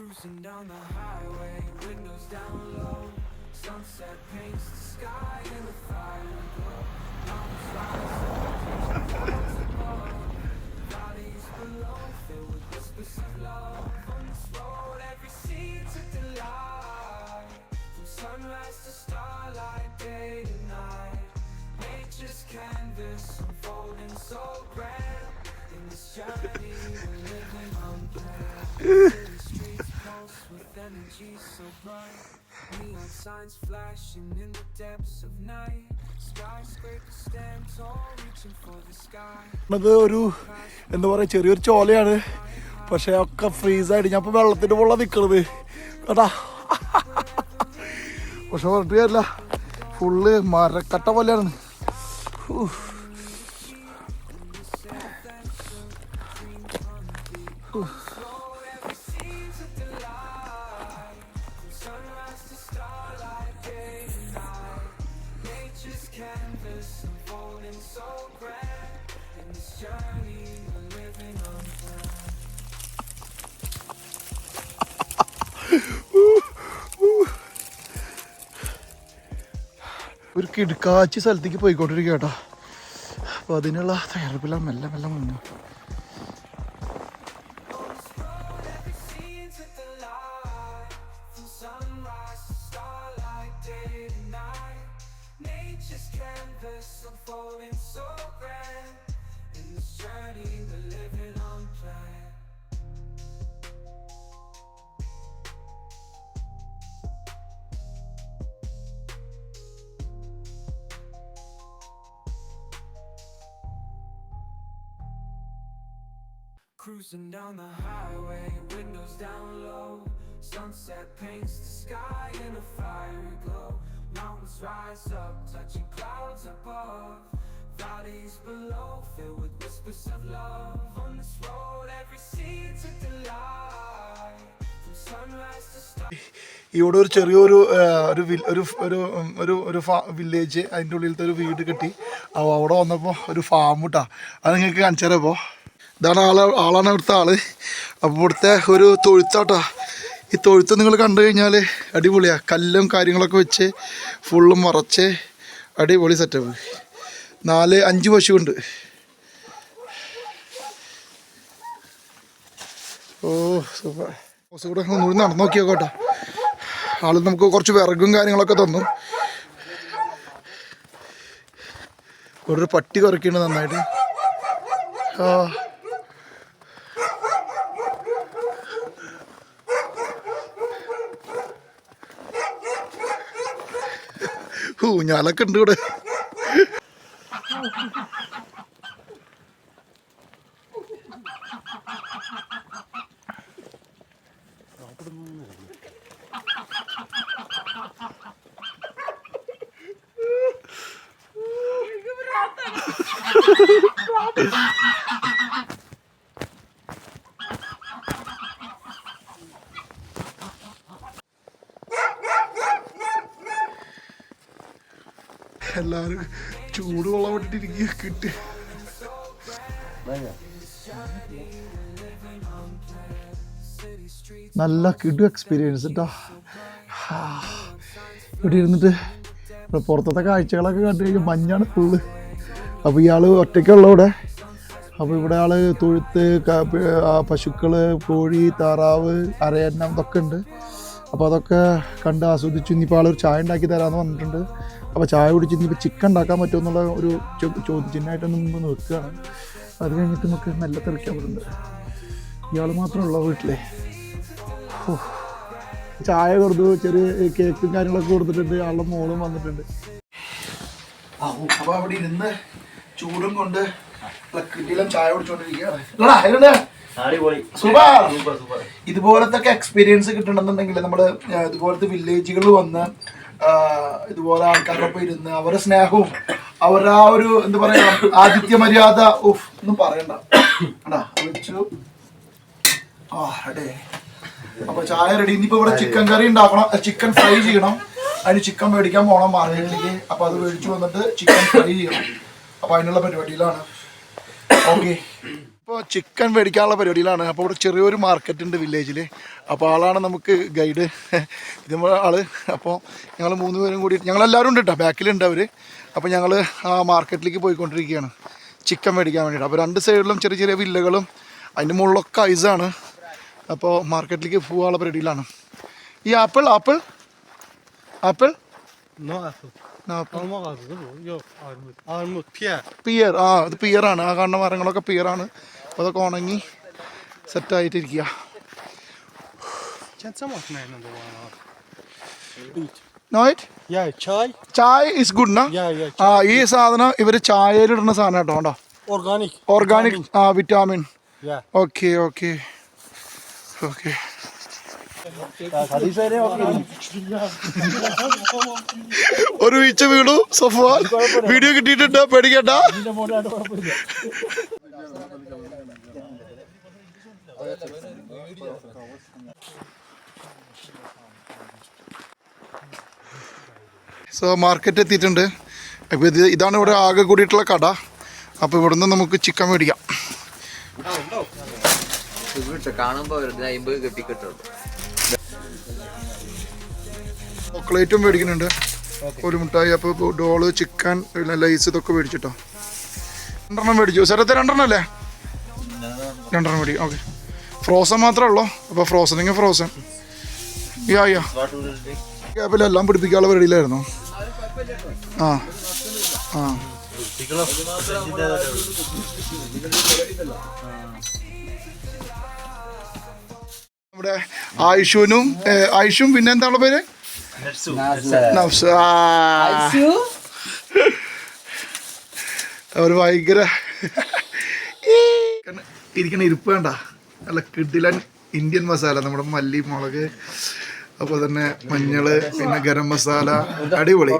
Cruising down the highway, windows down low. Sunset paints the sky in a fire glow. Mountains rise below, filled with whispers of love. On this road, every delight. From sunrise to starlight, day to night. Nature's canvas unfolding so grand. In this journey, we're living unplanned. Energy so bright. Neon signs flashing in the depths of night. Skyscrapers stand tall, reaching for the sky. ഇത് ഒരു എന്താ പറയുക ചെറിയൊരു ചോലയാണ് പക്ഷെ ഒക്കെ ഫ്രീസായിട്ട് ഞാൻ ഇപ്പൊ വെള്ളത്തിന്റെ മുകളിൽ നിൽക്കണത് കേട്ടാ പക്ഷെ പറഞ്ഞിട്ട് ഫുള്ള് മരക്കട്ട പോലെയാണ്. ഹൂ. ഒരു കിടുക്കാച്ചി സ്ഥലത്തേക്ക് പോയിക്കൊണ്ടിരിക്കുക കേട്ടോ അപ്പൊ അതിനുള്ള തയ്യാറെടുപ്പിലാണ് മെല്ലെ മെല്ലെ മുന്നേ Cruising down the highway, windows down low. Sunset paints the sky in a fiery glow. Mountains rise up, touching clouds above. Valleys below, filled with whispers of love. On this road, every seed's a delight. From. ഇവിടെ ഒരു ചെറിയൊരു ഒരു ഒരു ഒരു ഒരു ഒരു ഫാ village അതിന്റെ ഉള്ളിലത്തെ ഒരു വീട് കിട്ടി അപ്പോൾ അവിടെ വന്നപ്പോൾ ഒരു ഫാം കിട്ടാ അത് നിങ്ങൾക്ക് കാണിച്ചു തരാം ഇതാണ് ആളെ ആളാണ് ഇവിടുത്തെ ആൾ. അപ്പോൾ ഇവിടുത്തെ ഒരു തൊഴുത്താട്ടാ. ഈ തൊഴുത്ത് നിങ്ങൾ കണ്ടു കഴിഞ്ഞാൽ അടിപൊളിയാണ് കല്ലും കാര്യങ്ങളൊക്കെ വെച്ച് ഫുള്ളും മറച്ച് അടിപൊളി സെറ്റപ്പ് നാല് അഞ്ച് പശുവുണ്ട്. ഓ സൂപ്പർ കൂടെ ഒന്നുകൂടി നടന്നു നോക്കിയോ കേട്ടോ ആൾ നമുക്ക് കുറച്ച് വിറകും കാര്യങ്ങളൊക്കെ തന്നു. ഒരു പട്ടി കുറയ്ക്കുന്നുണ്ട് നന്നായിട്ട്. ആ. ഊഞ്ഞാലൊക്കെ ഉണ്ട് ഇവിടെ. എല്ലാരും ചൂട് കൊള്ളാൻ വേണ്ടിട്ട് കിട്ടി. നല്ല കിടു എക്സ്പീരിയൻസ് കേട്ടോ ഇവിടെ ഇരുന്നിട്ട് ഇവിടെ പുറത്തത്തെ കാഴ്ചകളൊക്കെ കണ്ടു കഴിഞ്ഞാൽ മഞ്ഞാണ് ഫുള്ള് അപ്പോൾ ഇയാൾ ഒറ്റയ്ക്കുള്ള ഇവിടെ. അപ്പോൾ ഇവിടെ ആൾ തൊഴുത്ത് പശുക്കൾ കോഴി താറാവ് അരയന്നം ഇതൊക്കെ ഉണ്ട്. അപ്പോൾ അതൊക്കെ കണ്ട് ആസ്വദിച്ചു. ഇനിയിപ്പോൾ ആളൊരു ചായ ഉണ്ടാക്കി തരാമെന്ന് പറഞ്ഞിട്ടുണ്ട്. അപ്പോൾ ചായ കുടിച്ച് ഇനിയിപ്പോൾ ചിക്കൻ ഉണ്ടാക്കാൻ പറ്റുമോ എന്നുള്ള ഒരു ചോദ്യചിഹ്നമായിട്ട് മുമ്പ് നിൽക്കുകയാണ്. അത് കഴിഞ്ഞിട്ട് നമുക്ക് നല്ല തെറിക്കാൻ പറ്റുന്നുണ്ട്. ഇയാൾ മാത്രമുള്ള വീട്ടിലെ. ചായ കൊടുത്തു ചെറിയ കേക്കും കാര്യങ്ങളൊക്കെ കൊടുത്തിട്ടുണ്ട്. ആളുടെ മോളും വന്നിട്ടുണ്ട്. അപ്പോൾ അവിടെ ഇരുന്ന് ചൂടും കൊണ്ട് കിട്ടിയിലും ചായ കുടിച്ചോണ്ടിരിക്കുകയാണ്. ഇതുപോലത്തെ എക്സ്പീരിയൻസ് കിട്ടണമെന്നുണ്ടെങ്കിൽ നമ്മൾ ഇതുപോലത്തെ വില്ലേജുകൾ വന്ന് ഇതുപോലെ ആൾക്കാരൊപ്പം ഇരുന്ന് അവരുടെ സ്നേഹവും അവരുടെ ആ ഒരു എന്താ പറയാ ആതിഥ്യ മര്യാദ ഉഫ് ഒന്നും പറയണ്ട. അപ്പൊ ചായ റെഡി. ഇനിയിപ്പോ ഇവിടെ ചിക്കൻ കറി ഉണ്ടാക്കണം. ചിക്കൻ ഫ്രൈ ചെയ്യണം. അതിന് ചിക്കൻ മേടിക്കാൻ പോകണം മാർക്കറ്റിലേക്ക്. അപ്പൊ അത് മേടിച്ചു വന്നിട്ട് ചിക്കൻ ഫ്രൈ ചെയ്യണം. അപ്പൊ അതിനുള്ള പരിപാടിയിലാണ്. ഓക്കെ. ഇപ്പോൾ ചിക്കൻ മേടിക്കാനുള്ള പരിപാടിയിലാണ്. അപ്പോൾ ഇവിടെ ചെറിയൊരു മാർക്കറ്റ് ഉണ്ട് വില്ലേജിൽ അപ്പോൾ ആളാണ് നമുക്ക് ഗൈഡ് ഇത് ആൾ. അപ്പോൾ ഞങ്ങൾ മൂന്ന് പേരും കൂടി ഞങ്ങളെല്ലാവരും ഉണ്ട് കേട്ടോ ബാക്കിലുണ്ട് അവർ അപ്പോൾ ഞങ്ങൾ ആ മാർക്കറ്റിലേക്ക് പോയിക്കൊണ്ടിരിക്കുകയാണ്. ചിക്കൻ മേടിക്കാൻ വേണ്ടിയിട്ട്. അപ്പോൾ രണ്ട് സൈഡിലും ചെറിയ ചെറിയ വില്ലകളും അതിന്റെ മുകളിലൊക്കെ ഐസാണ് അപ്പോൾ മാർക്കറ്റിലേക്ക് പോകാനുള്ള പരിപാടിയിലാണ്. ഈ ആപ്പിൾ ആപ്പിൾ ആപ്പിൾ പിയർ ആ piyer. പിയർ ആ ഇത് പിയറാണ് ആ കാണുന്ന മരങ്ങളൊക്കെ പിയറാണ് അപ്പോൾ അതൊക്കെ ഉണങ്ങി സെറ്റായിട്ടിരിക്കുക. നാ Ya ya ആ ഈ സാധനം ഇവർ ചായയിലിടുന്ന സാധനം കേട്ടോ കണ്ടോ. ഓർഗാനിക് ആ വിറ്റാമിൻ. ഓക്കെ ഓക്കെ ഓക്കെ ഒരു വീഴ്ച വീണു സഫ്വാൻ. വീഡിയോ കിട്ടിയിട്ടുണ്ട്? പേടിക്കണ്ട. സോ മാർക്കറ്റ് എത്തിയിട്ടുണ്ട്. അപ്പോൾ ഇത് ഇതാണ് ഇവിടെ ആകെ കൂടിയിട്ടുള്ള കട. അപ്പോൾ ഇവിടുന്ന് നമുക്ക് ചിക്കൻ മേടിക്കാം. ചോക്ലേറ്റും മേടിക്കുന്നുണ്ട്. ഒരു മുട്ടായി അപ്പോൾ ഡോൾ ചിക്കൻ പിന്നെ ലൈസ് ഇതൊക്കെ മേടിച്ചിട്ടോ. രണ്ടെണ്ണം മേടിച്ചു. സാറത്തെ രണ്ടെണ്ണം അല്ലേ? രണ്ടെണ്ണം മേടിക്കും. ഓക്കെ. ഫ്രോസൺ മാത്രമേ ഉള്ളൂ. അപ്പോൾ ഫ്രോസണിങ് ഫ്രോസൺ യാ യാ ക്യാപ്പിൽ എല്ലാം പിടിപ്പിക്കാനുള്ള പരിപാടിയിലായിരുന്നു. ആ ആ. നമ്മുടെ ആയുഷുവിനും ആയുഷും പിന്നെ എന്താണ് പേര്? നഫ്സ്. ഭയങ്കര ഇരിക്കണ ഇരിപ്പ് വേണ്ട. നല്ല കിടിലൻ ഇന്ത്യൻ മസാല നമ്മുടെ മല്ലി മുളക് അപ്പോൾ തന്നെ മഞ്ഞൾ പിന്നെ ഗരം മസാല അടിപൊളി.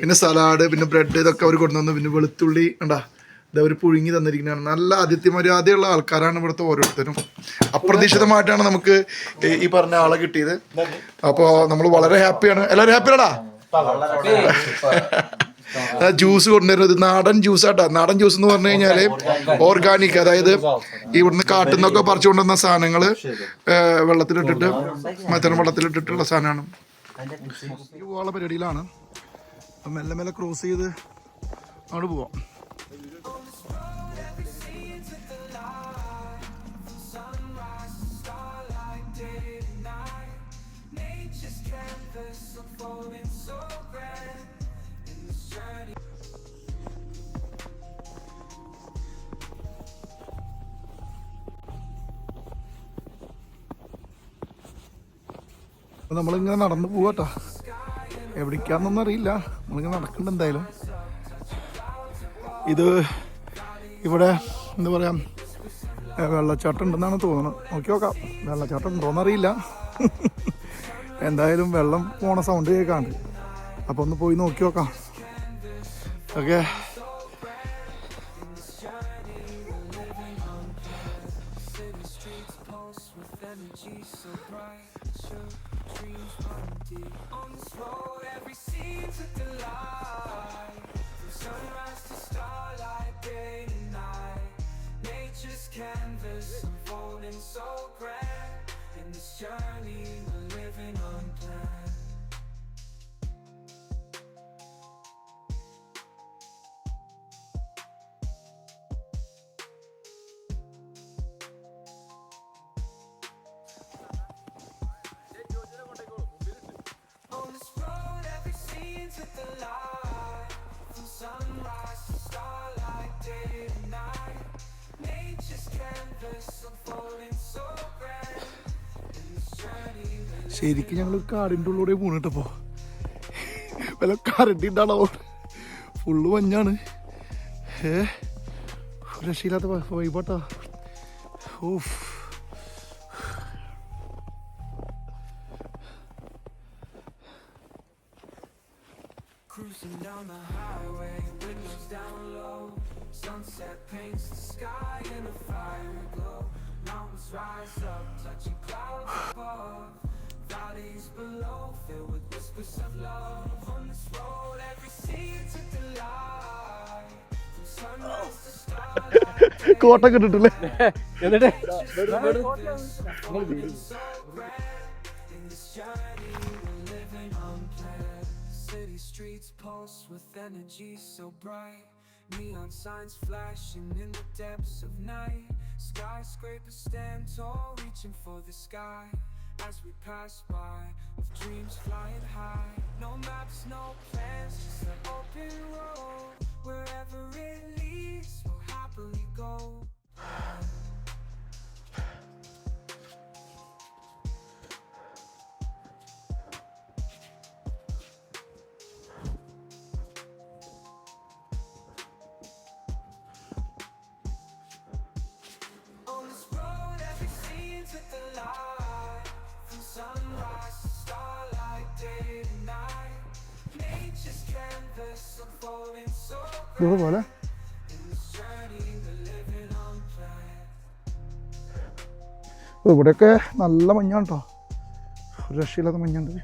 പിന്നെ സലാഡ് പിന്നെ ബ്രെഡ് ഇതൊക്കെ അവർ കൊണ്ടുവന്നു. പിന്നെ വെളുത്തുള്ളി കണ്ടാ ഇത് അവർ പുഴുങ്ങി തന്നിരിക്കുന്നതാണ്. നല്ല ആതിഥ്യമര്യാദയുള്ള ആൾക്കാരാണ് ഇവിടുത്തെ ഓരോരുത്തരും. അപ്രതീക്ഷിതമായിട്ടാണ് നമുക്ക് ഈ- ഈ പറഞ്ഞ ആളെ കിട്ടിയത്. അപ്പോൾ നമ്മൾ വളരെ ഹാപ്പിയാണ്. എല്ലാവരും ഹാപ്പിയാടാ ജ്യൂസ് കൊണ്ടുവരുന്നത് നാടൻ ജ്യൂസ് ആട്ടാ. നാടൻ ജ്യൂസ് എന്ന് പറഞ്ഞു കഴിഞ്ഞാൽ ഓർഗാനിക് അതായത് ഇവിടുന്ന് കാട്ടിൽ നിന്നൊക്കെ പറിച്ചു കൊണ്ടുവന്ന സാധനങ്ങൾ വെള്ളത്തിലിട്ടിട്ട് മറ്റൊരു വെള്ളത്തിലിട്ടിട്ടുള്ള സാധനമാണ്. പോകാനുള്ള പരിപാടിയിലാണ്. അപ്പം മെല്ലെ മെല്ലെ ക്രോസ് ചെയ്ത് അങ്ങോട്ട് പോവാം. നമ്മളിങ്ങനെ നടന്നു പോവാട്ടോ. എവിടേക്കാന്നൊന്നും അറിയില്ല. നമ്മളിങ്ങനെ നടക്കുന്നുണ്ട് എന്തായാലും. ഇത് ഇവിടെ എന്താ പറയാ വെള്ളച്ചാട്ടം ഉണ്ടെന്നാണ് തോന്നുന്നത്. നോക്കി നോക്കാം. വെള്ളച്ചാട്ടം ഉണ്ടോന്നറിയില്ല എന്തായാലും വെള്ളം പോണ സൗണ്ട് കേൾക്കാണ്ട്. അപ്പോൾ ഒന്ന് പോയി നോക്കി നോക്കാം. Okay canvas unfolding so grand In this journey we're living on plan. ശരിക്കും ഞങ്ങൾ കാടിന്റെ ഉള്ളിലൂടെ പോണിട്ടപ്പോ വല്ല കരണ്ടി ഉണ്ടാണോ ഫുള്ള് മഞ്ഞാണ് ഏ രക്ഷയില്ലാത്ത വൈബാട്ടാ ഓഫ് Cruising down the highway, windows down low. Sunset paints the sky in a fiery glow. Mountains rise up, touching clouds above. Valleys below, filled with whispers of love. On this road, every scene's a delight. From sunrise to starlight, കോട്ടൊക്കെ ഇട്ടിട്ടില്ലേ എന്നിട്ട് streets pulse with energy so bright. Neon signs flashing in the depths of night. Skyscrapers stand tall, reaching for the sky. As we pass by, with dreams flying high. No maps, no plans, just an open road. Wherever it leads, we'll happily go. ഇതുപോലെ. ഇവിടെയൊക്കെ നല്ല മഞ്ഞാണ് കേട്ടോ ഒരു രക്ഷയില്ലാത്ത മഞ്ഞുണ്ട്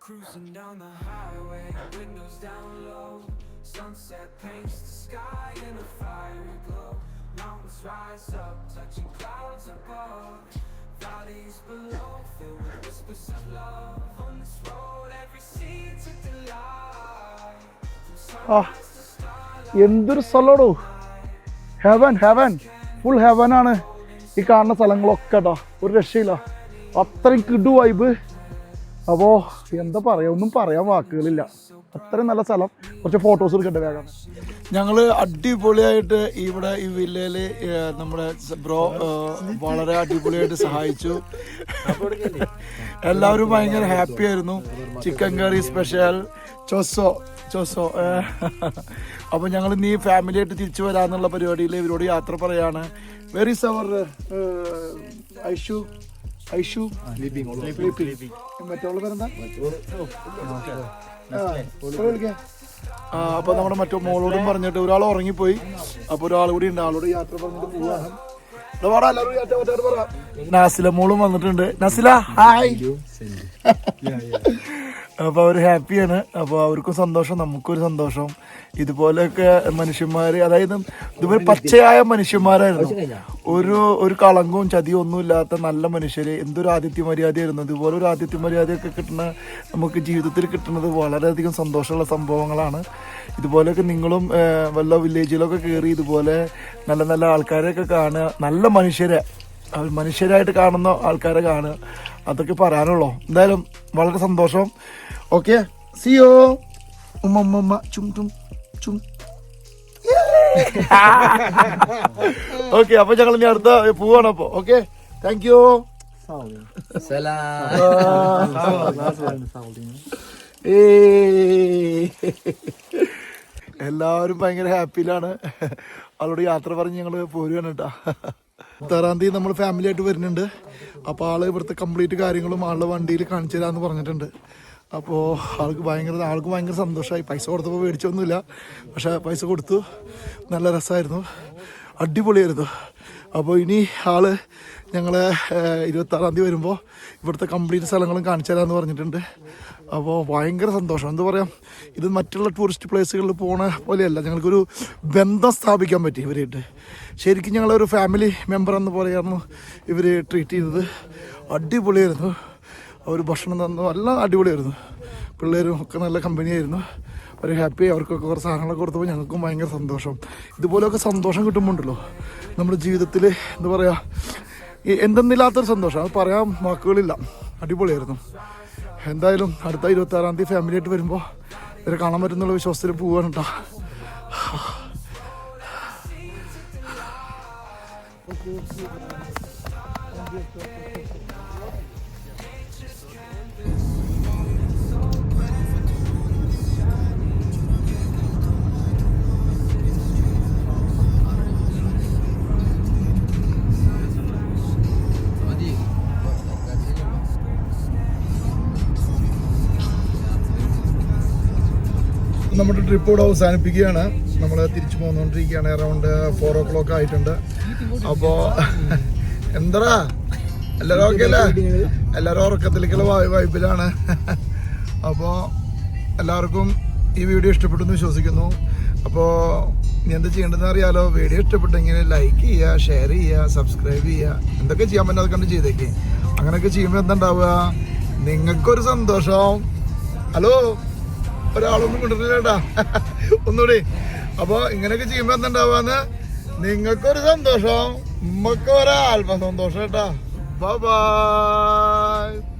Cruising down the highway. Sunset paints the sky in a fiery glow. Mountains rise up, touching clouds above. Valleys below, filled with whispers of love. On this road, every seed's a delight. To starlight. എന്തൊരു സ്ഥലമാടോ heaven heaven full heaven ആണ് ഈ കാണുന്ന സ്ഥലങ്ങളൊക്കെ കേട്ടോ ഒരു രക്ഷയില്ല അത്രയും കിടു വൈബ് അപ്പോൾ എന്താ പറയുക ഒന്നും പറയാൻ വാക്കുകളില്ല അത്രയും നല്ല സ്ഥലം കുറച്ച് ഫോട്ടോസ് എടുക്കട്ടെ വേഗം ഞങ്ങൾ അടിപൊളിയായിട്ട് ഇവിടെ ഈ വില്ലയിൽ നമ്മുടെ ബ്രോ വളരെ അടിപൊളിയായിട്ട് സഹായിച്ചു എല്ലാവരും ഭയങ്കര ഹാപ്പി ആയിരുന്നു ചിക്കൻ കറി സ്പെഷ്യൽ ചൊസോ ചൊസോ അപ്പോൾ ഞങ്ങൾ ഇന്ന് ഈ ഫാമിലി ആയിട്ട് തിരിച്ചു വരാന്നുള്ള പരിപാടിയിൽ ഇവരോട് യാത്ര പറയാണ് വെരി ഇസ് അവർ ഐഷു ഐഷു മറ്റുള്ള പേരെന്താ ആ, ഇവിടെ വിളിക്കാം. ആ, അപ്പൊ നമ്മുടെ മറ്റോ മോളോടും പറഞ്ഞിട്ട് ഒരാൾ ഉറങ്ങിപ്പോയി. അപ്പൊ ഒരാൾ കൂടി ഉണ്ട്. ആളോട് യാത്ര പറഞ്ഞിട്ട് പോവാണ്. നാസില മോളും വന്നിട്ടുണ്ട്. നസില ഹായ്. അപ്പൊ അവർ ഹാപ്പിയാണ്. അപ്പോൾ അവർക്കും സന്തോഷം നമുക്കൊരു സന്തോഷം. ഇതുപോലെയൊക്കെ മനുഷ്യന്മാര് അതായത് ഇതുപോലെ പച്ചയായ മനുഷ്യന്മാരായിരുന്നു. ഒരു ഒരു കളങ്കവും ചതിയും ഒന്നും ഇല്ലാത്ത നല്ല മനുഷ്യര് എന്തൊരു ആദിത്യ മര്യാദയായിരുന്നു ഇതുപോലെ ഒരു ആദിത്യ മര്യാദയൊക്കെ കിട്ടുന്ന നമുക്ക് ജീവിതത്തിൽ കിട്ടുന്നത് വളരെയധികം സന്തോഷമുള്ള സംഭവങ്ങളാണ്. ഇതുപോലെയൊക്കെ നിങ്ങളും വല്ല വില്ലേജിലൊക്കെ കയറി ഇതുപോലെ നല്ല നല്ല ആൾക്കാരെയൊക്കെ കാണുക. നല്ല മനുഷ്യരെ. മനുഷ്യരായിട്ട് കാണുന്ന ആൾക്കാരെ കാണുക. അതൊക്കെ പറയാനുള്ളൂ. എന്തായാലും വളരെ സന്തോഷം. ഓക്കെ. സിയോ ഉമ്മ ഉമ്മ. ചും ചും ചും. ഓക്കെ അപ്പൊ ഞങ്ങൾ ഇനി അടുത്ത പോവാണ് അപ്പൊ. ഓക്കെ താങ്ക് യു എല്ലാവരും ഭയങ്കര ഹാപ്പിയിലാണ്. അവളോട് യാത്ര പറഞ്ഞ് ഞങ്ങൾ പോരുകയാണ് കേട്ടാ. പത്താറാം തീയതി നമ്മൾ ഫാമിലി ആയിട്ട് വരുന്നുണ്ട്. അപ്പോൾ ആൾ ഇവിടുത്തെ കംപ്ലീറ്റ് കാര്യങ്ങളും ആളുടെ വണ്ടിയിൽ കാണിച്ചു തരാമെന്ന് പറഞ്ഞിട്ടുണ്ട്. അപ്പോൾ ആൾക്ക് ഭയങ്കര ആൾക്ക് ഭയങ്കര സന്തോഷമായി പൈസ കൊടുത്തപ്പോൾ മേടിച്ചൊന്നുമില്ല. പക്ഷേ പൈസ കൊടുത്തു. നല്ല രസമായിരുന്നു. അടിപൊളിയായിരുന്നു. അപ്പോൾ ഇനി ആൾ ഞങ്ങളെ ഇരുപത്താറാം തീയതി വരുമ്പോൾ ഇവിടുത്തെ കംപ്ലീറ്റ് സ്ഥലങ്ങളും കാണിച്ചു തരാമെന്ന് പറഞ്ഞിട്ടുണ്ട്. അപ്പോൾ ഭയങ്കര സന്തോഷം. എന്താ പറയുക ഇത് മറ്റുള്ള ടൂറിസ്റ്റ് പ്ലേസുകളിൽ പോണ പോലെയല്ല. ഞങ്ങൾക്കൊരു ബന്ധം സ്ഥാപിക്കാൻ പറ്റി ഇവരായിട്ട്. ശരിക്കും ഞങ്ങളൊരു ഫാമിലി മെമ്പർ എന്ന് പോലെയായിരുന്നു ഇവർ ട്രീറ്റ് ചെയ്തത്. അടിപൊളിയായിരുന്നു. അവർ ഭക്ഷണം തന്നു. എല്ലാം അടിപൊളിയായിരുന്നു. പിള്ളേരും ഒക്കെ നല്ല കമ്പനിയായിരുന്നു അവർ ഹാപ്പി അവർക്കൊക്കെ കുറച്ച് സാധനങ്ങളൊക്കെ കൊടുത്തപ്പോൾ ഞങ്ങൾക്കും ഭയങ്കര സന്തോഷം. ഇതുപോലെയൊക്കെ സന്തോഷം കിട്ടുമ്പോണ്ടല്ലോ. നമ്മുടെ ജീവിതത്തിൽ എന്താ പറയുക ഈ എന്തെന്നില്ലാത്തൊരു സന്തോഷം. അത് പറയാൻ വാക്കുകളില്ല. അടിപൊളിയായിരുന്നു. എന്തായാലും അടുത്ത ഇരുപത്തി ആറാം തീയതി ഫാമിലി ആയിട്ട് വരുമ്പോൾ ഇവരെ കാണാൻ പറ്റുന്നുള്ള വിശ്വാസത്തിൽ പോവാണ് കേട്ടോ നമ്മുടെ ട്രിപ്പ് ഇവിടെ അവസാനിപ്പിക്കുകയാണ്. നമ്മൾ തിരിച്ചു പോന്നുകൊണ്ടിരിക്കുകയാണ് അറൗണ്ട് ഫോർ ഓ ക്ലോക്ക് ആയിട്ടുണ്ട്. അപ്പോൾ എന്താ എല്ലാരും ഓക്കെ അല്ലേ? ഉറക്കത്തിലേക്കുള്ള വൈബിലാണ്. അപ്പോ എല്ലാവർക്കും ഈ വീഡിയോ ഇഷ്ടപ്പെട്ടു എന്ന് വിശ്വസിക്കുന്നു. അപ്പോൾ നീ എന്താ ചെയ്യേണ്ടതെന്ന് അറിയാലോ. വീഡിയോ ഇഷ്ടപ്പെട്ടെങ്കിൽ ലൈക്ക് ചെയ്യുക ഷെയർ ചെയ്യുക സബ്സ്ക്രൈബ് ചെയ്യുക. എന്തൊക്കെ ചെയ്യാൻ പറ്റും അതൊക്കെ ചെയ്തേക്ക്. അങ്ങനെയൊക്കെ ചെയ്യുമ്പോൾ എന്താ ഉണ്ടാവുക? നിങ്ങൾക്കൊരു സന്തോഷം. ഹലോ ഒരാളൊന്നും കൊണ്ടിട്ടില്ലേട്ടാ ഒന്നുകൂടി. അപ്പോൾ ഇങ്ങനെയൊക്കെ ചെയ്യുമ്പോൾ എന്തുണ്ടാവാന്ന്? നിങ്ങൾക്കൊരു സന്തോഷം. നമുക്ക് സന്തോഷം കേട്ടാ. ബൈ